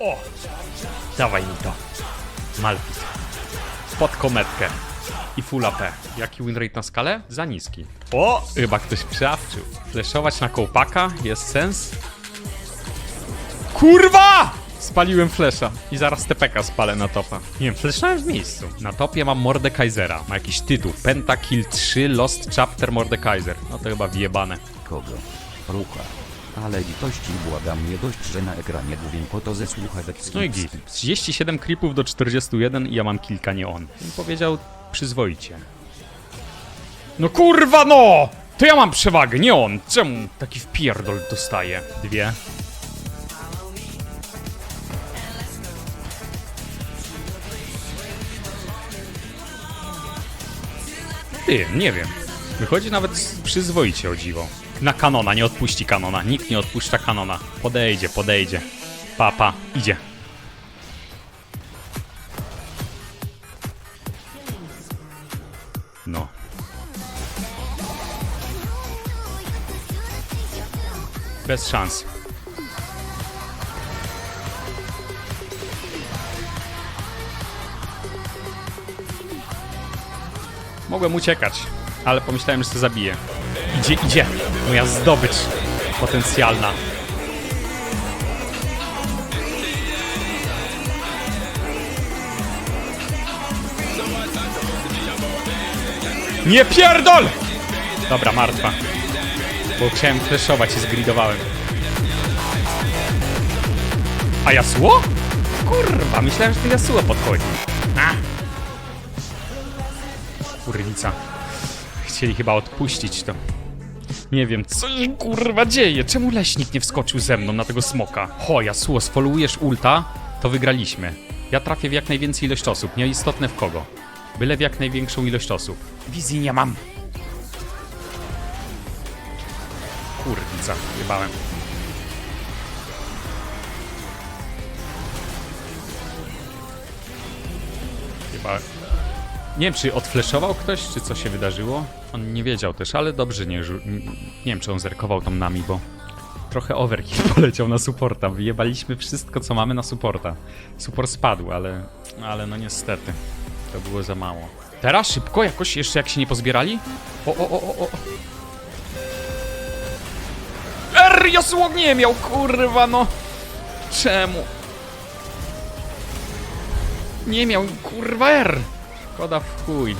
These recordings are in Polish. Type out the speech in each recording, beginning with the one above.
O! Dawaj mi to. Malfit. Pod kometkę. I full AP. Jaki win rate na skalę? Za niski. O! Chyba ktoś przyawczył. Fleszować na kołpaka? Jest sens? Kurwa! Spaliłem flesza i zaraz TPK spalę na topa. Nie wiem, fleszałem w miejscu. Na topie mam Mordekaisera. Ma jakiś tytuł. Pentakill 3 Lost Chapter Mordekaiser. No to chyba wjebane. Kogo? Rucha. Ale litości błagam nie dość, że na ekranie mówię po to ze słuchawek No i git. 37 creepów do 41 i ja mam kilka, nie on. I powiedział przyzwoicie. No kurwa no! To ja mam przewagę, nie on. Czemu taki wpierdol dostaje? Dwie. Ty, nie wiem. Wychodzi nawet przyzwoicie o dziwo. Na kanona, nie odpuści kanona. Nikt nie odpuszcza kanona. Podejdzie, podejdzie. Papa, idzie. No. Bez szans. Mogłem uciekać, ale pomyślałem, że to zabije. Idzie, idzie. Moja zdobycz potencjalna. Nie pierdol! Dobra, martwa. Bo chciałem flashować i zgridowałem. A Yasuo? Kurwa, myślałem, że to Yasuo podchodzi. A. Kurwica. Chcieli chyba odpuścić to. Nie wiem, co się kurwa dzieje? Czemu leśnik nie wskoczył ze mną na tego smoka? Ho, Yasuo, sfollowujesz ulta, to wygraliśmy. Ja trafię w jak najwięcej ilość osób, nieistotne w kogo. Byle w jak największą ilość osób. Wizji nie mam. Kurwica, jebałem. Jebałem. Nie wiem, czy odfleszował ktoś, czy co się wydarzyło. On nie wiedział też, ale dobrze nie Nie wiem, czy on zerkował tam nami, bo trochę overkill poleciał na supporta. Wyjebaliśmy wszystko, co mamy na supporta. Support spadł, ale, ale no niestety. To było za mało. Teraz szybko, jakoś jeszcze jak się nie pozbierali? O, o, o, o, o. R, Yasuo nie miał, kurwa, no. Czemu? Nie miał, kurwa, R. Szkoda w chuj.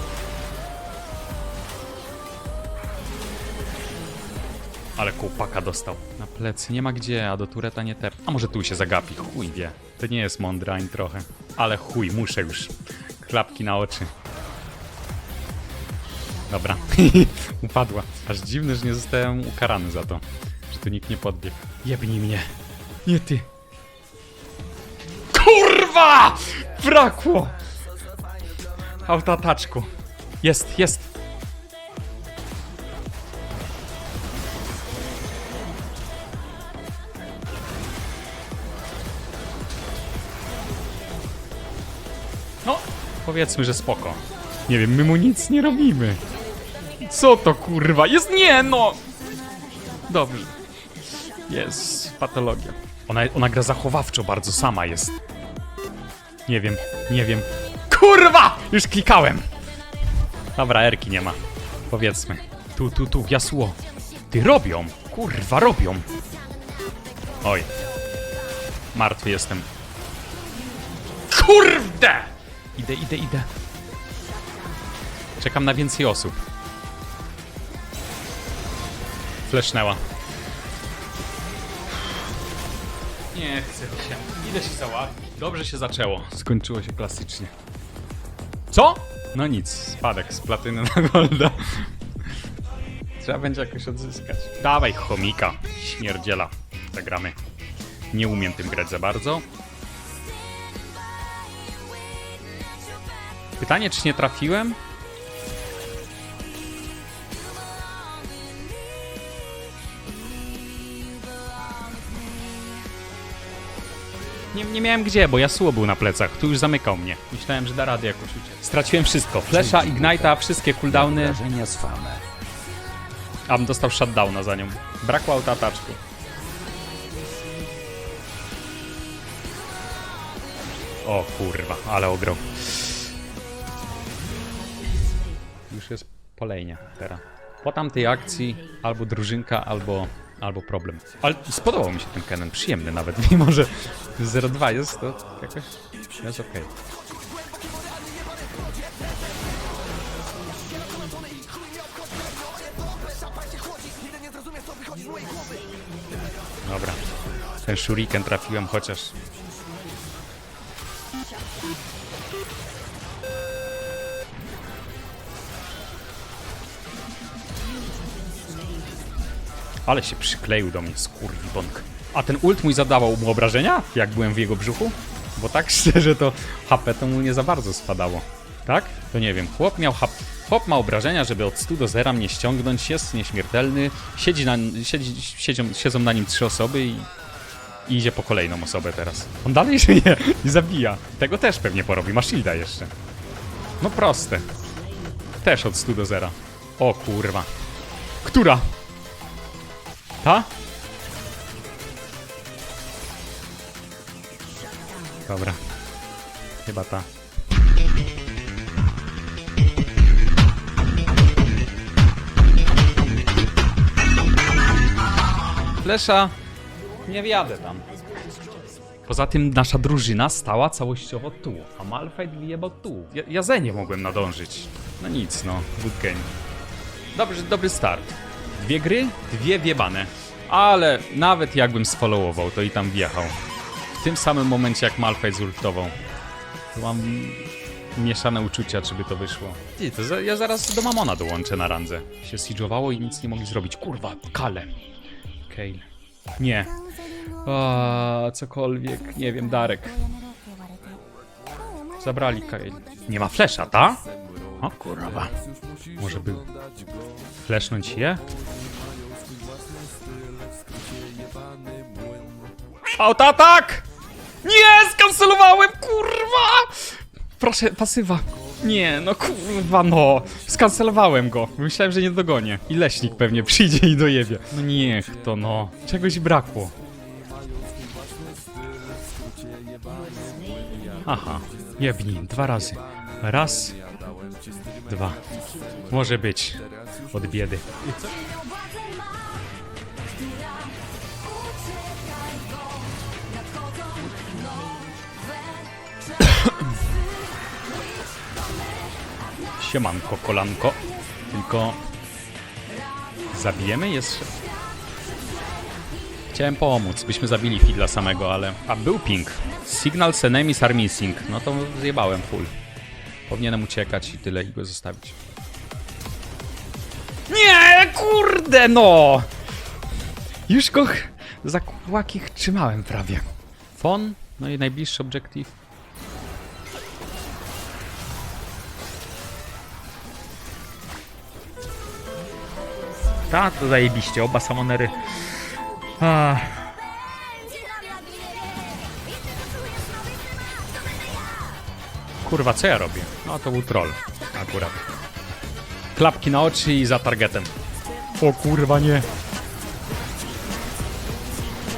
Ale kołpaka dostał. Na plecy, nie ma gdzie, a do tureta nie tep. A może tu się zagapi, chuj wie. To nie jest mądre ani trochę. Ale chuj, muszę już. Klapki na oczy. Dobra. Upadła. Aż dziwne, że nie zostałem ukarany za to. Że tu nikt nie podbiegł. Jebnij mnie. Nie ty. Kurwa! Brakło! Autotaczku. Jest, jest. No, powiedzmy, że spoko. Nie wiem, my mu nic nie robimy. Co to kurwa? Jest nie no! Dobrze. Jest patologia. Ona, ona gra zachowawczo bardzo sama jest. Nie wiem, nie wiem. Kurwa! Już klikałem. Dobra, Erki nie ma. Powiedzmy. Tu, tu, tu, Jasło. Ty robią. Kurwa, robią. Oj. Martwy jestem. Kurde! Idę, idę, idę. Czekam na więcej osób. Flesznęła. Nie chcę się. Idę się załatwić. Dobrze się zaczęło. Skończyło się klasycznie. Co? No nic, spadek z platyny na golda. Trzeba będzie jakoś odzyskać. Dawaj chomika, śmierdziela. Zagramy. Nie umiem tym grać za bardzo. Pytanie, czy nie trafiłem? Nie, nie miałem gdzie, bo Yasuo był na plecach. Tu już zamykał mnie. Myślałem, że da radę jakoś uciec. Straciłem wszystko. Flesza, Ignite'a, wszystkie cooldowny. Wrażenia z famę. A bym dostał shutdowna za nią. Brakło autoataczku. O kurwa, ale ograł. Już jest polejnia teraz. Po tamtej akcji albo drużynka, albo, albo problem. Ale spodobał mi się ten Kennen, przyjemny nawet, mimo że 0-2 jest, to jakoś jest okej. Dobra. Ten shuriken trafiłem chociaż. Ale się przykleił do mnie, skurwibąk. A ten ult mój zadawał mu obrażenia, jak byłem w jego brzuchu? Bo tak szczerze to HP to mu nie za bardzo spadało. Tak? To nie wiem. Chłop miał HP. Chłop ma obrażenia, żeby od 100 do 0 mnie ściągnąć, jest nieśmiertelny, siedzi na, siedzi, siedzą, siedzą na nim trzy osoby i, i idzie po kolejną osobę teraz. On dalej żyje i zabija. Tego też pewnie porobi, ma shielda jeszcze. No proste. Też od 100 do 0. O kurwa. Która? Ta? Dobra. Chyba ta. Flesza. Nie wjadę tam. Poza tym nasza drużyna stała całościowo tu, a Malphite wyjebał tu. Ja, ja ze nie mogłem nadążyć. No nic, no. Good game. Dobry, dobry start. Dwie gry, dwie wiebane. Ale nawet jakbym sfollowował, to i tam wjechał. W tym samym momencie jak Malphite zultował. To mam mieszane uczucia, czy by to wyszło. Ty, to za, ja zaraz do Mamona dołączę na randze. Się siege'owało i nic nie mogli zrobić. Kurwa, Kale. Kale. Nie. A, cokolwiek. Nie wiem, Darek. Zabrali Kale. Nie ma flesza, ta? O kurwa. Może by flesznąć je? Autoatak! Nie, skancelowałem, kurwa! Proszę, pasywa. Nie, no kurwa, no. Skancelowałem go. Myślałem, że nie dogonię. I leśnik pewnie przyjdzie i dojebie. No niech to, no. Czegoś brakło. Aha, jebnij, dwa razy. Raz, dwa. Może być. Od biedy. Siemanko, kolanko. Tylko... Zabijemy jeszcze? Chciałem pomóc, byśmy zabili Fidla samego, ale... A, był ping. Signals enemies are missing. No to zjebałem full. Powinienem uciekać i tyle i go zostawić. Nie, kurde no! Już go za kłakich trzymałem prawie. Fon, no i najbliższy obiektyw. Tak, to zajebiście, oba samonery. Ah. Kurwa, co ja robię? No to był troll, akurat. Klapki na oczy i za targetem. O kurwa, nie.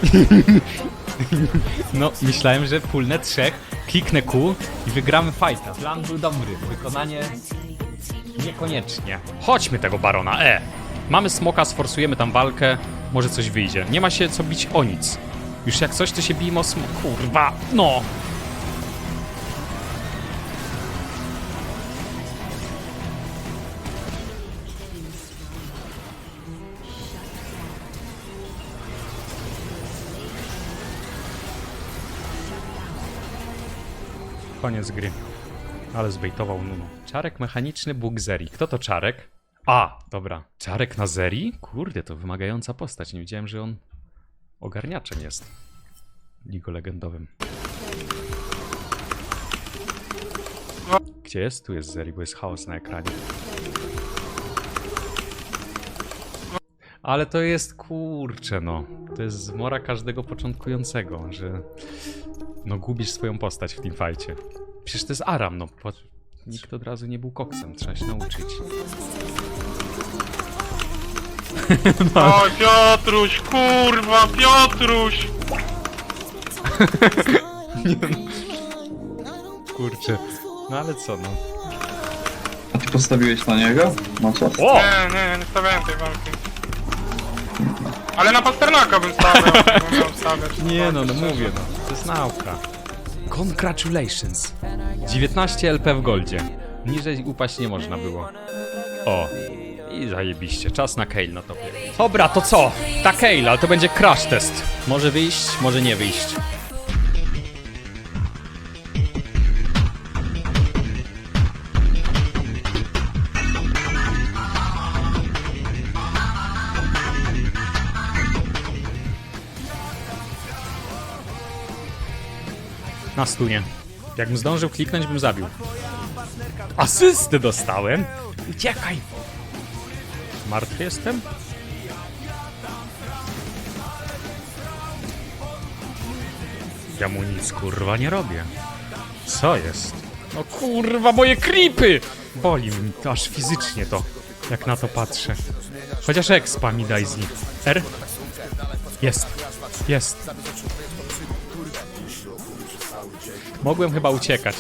No, myślałem, że pulnę trzech, kliknę Q i wygramy fighta. Plan był dobry, wykonanie niekoniecznie. Chodźmy tego barona, e! Mamy smoka, sforsujemy tam walkę, może coś wyjdzie. Nie ma się co bić o nic. Już jak coś, to się bijmy o smok. Kurwa, no! Koniec gry. Ale zbejtował Nuno. Czarek mechaniczny Bóg Zeri. Kto to Czarek? A, dobra. Czarek na Zeri? Kurde, to wymagająca postać. Nie wiedziałem, że on ogarniaczem jest. Ligo legendowym. Gdzie jest? Tu jest Zeri, bo jest chaos na ekranie. Ale to jest kurcze, no. To jest zmora każdego początkującego, że no gubisz swoją postać w tym fajcie. Przecież to jest Aram, no. Nikt od razu nie był koksem, trzeba się nauczyć. O, Piotruś, kurwa, Piotruś! kurczę. No ale co no. A ty postawiłeś na niego? No co? O! Nie, nie, nie stawiałem tej walki. Ale na Pasternaka bym stawiał. bym. Nie no, no mówię no. To jest nauka. Congratulations. 19 LP w goldzie. Niżej upaść nie można było. O. I zajebiście. Czas na Kale na topie. Dobra, to co? Ta Kale, ale to będzie crash test. Może wyjść, może nie wyjść. Na stunie. Jakbym zdążył kliknąć, bym zabił. Asysty dostałem? Uciekaj! Martwy jestem? Ja mu nic kurwa nie robię. Co jest? No kurwa, moje creepy! Boli mi to aż fizycznie to, jak na to patrzę. Chociaż expa mi daj z nich. R? Jest. Jest. Mogłem chyba uciekać.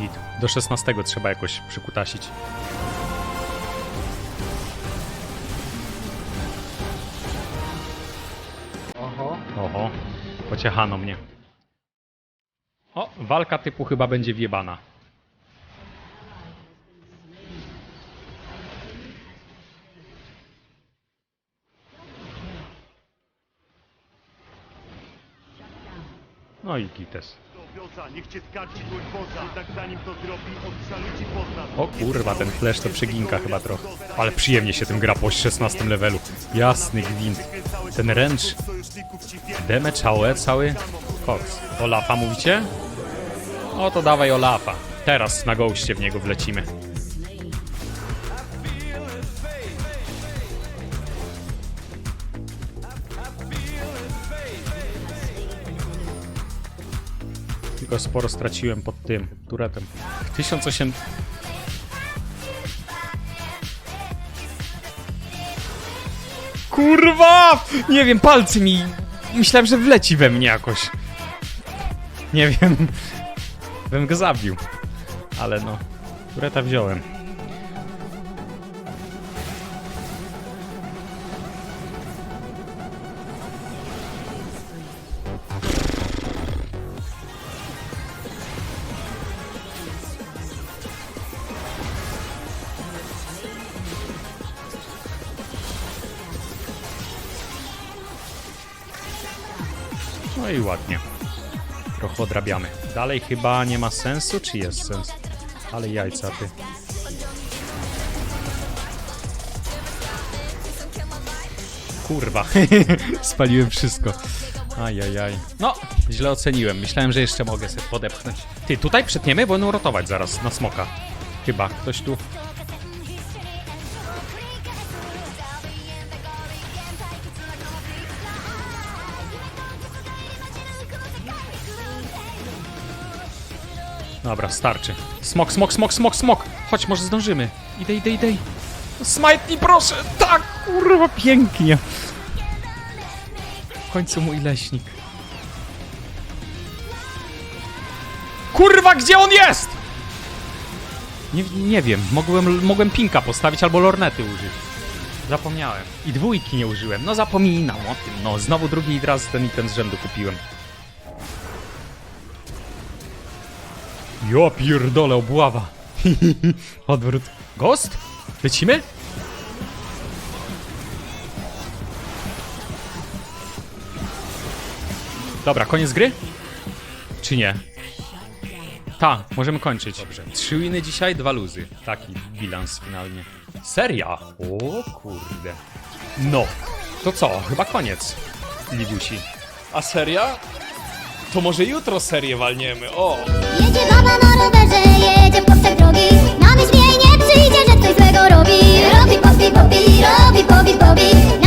Git. Do 16 trzeba jakoś przykutasić. Oho. Oho. Pociechano mnie. O, walka typu chyba będzie wjebana. No i gites. Wioza, niech cię skarci dłoń poza Jednak zanim to zrobi, odszalujcie poznam O kurwa, ten flash to przeginka chyba trochę. Ale przyjemnie się tym gra po 16 levelu. Jasny gwint. Ten wręcz. Damage AOE cały. Fox. Olafa mówicie? O to dawaj Olafa. Teraz na goście w niego wlecimy. Tylko sporo straciłem pod tym turetem. 1008 Kurwa! Nie wiem, palcy mi... Myślałem, że wleci we mnie jakoś. Nie wiem. Bym go zabił. Ale no... Tureta wziąłem. No i ładnie. Trochę odrabiamy. Dalej chyba nie ma sensu, czy jest sens? Ale jajca ty. Kurwa. Spaliłem wszystko. Ajajaj. No, źle oceniłem. Myślałem, że jeszcze mogę sobie podepchnąć. Ty, tutaj przetniemy, bo będą rotować zaraz na smoka. Chyba. Ktoś tu... Dobra, starczy. Smok, smok, smok, smok, smok! Chodź, może zdążymy. Idę, idę, idę. Smite mi proszę! Tak, kurwa, pięknie. W końcu mój leśnik. Kurwa, gdzie on jest? Nie, nie wiem, mogłem, mogłem pinka postawić albo lornety użyć. Zapomniałem. I dwójki nie użyłem. No zapominam o tym. No, znowu drugi raz ten item z rzędu kupiłem. Jo pierdolę, obława. Odwrót. Ghost? Lecimy? Dobra, koniec gry? Czy nie? Ta, możemy kończyć. Dobrze. Trzy winy dzisiaj, dwa luzy. Taki bilans finalnie. Seria? O kurde. No. To co? Chyba koniec. Ligusi. A seria? To może jutro serię walniemy, o! Jedzie baba na rowerze, jedzie w poprzek drogi. Na myśl nie przyjdzie, że coś złego robi. Robi popi popi, robi popi popi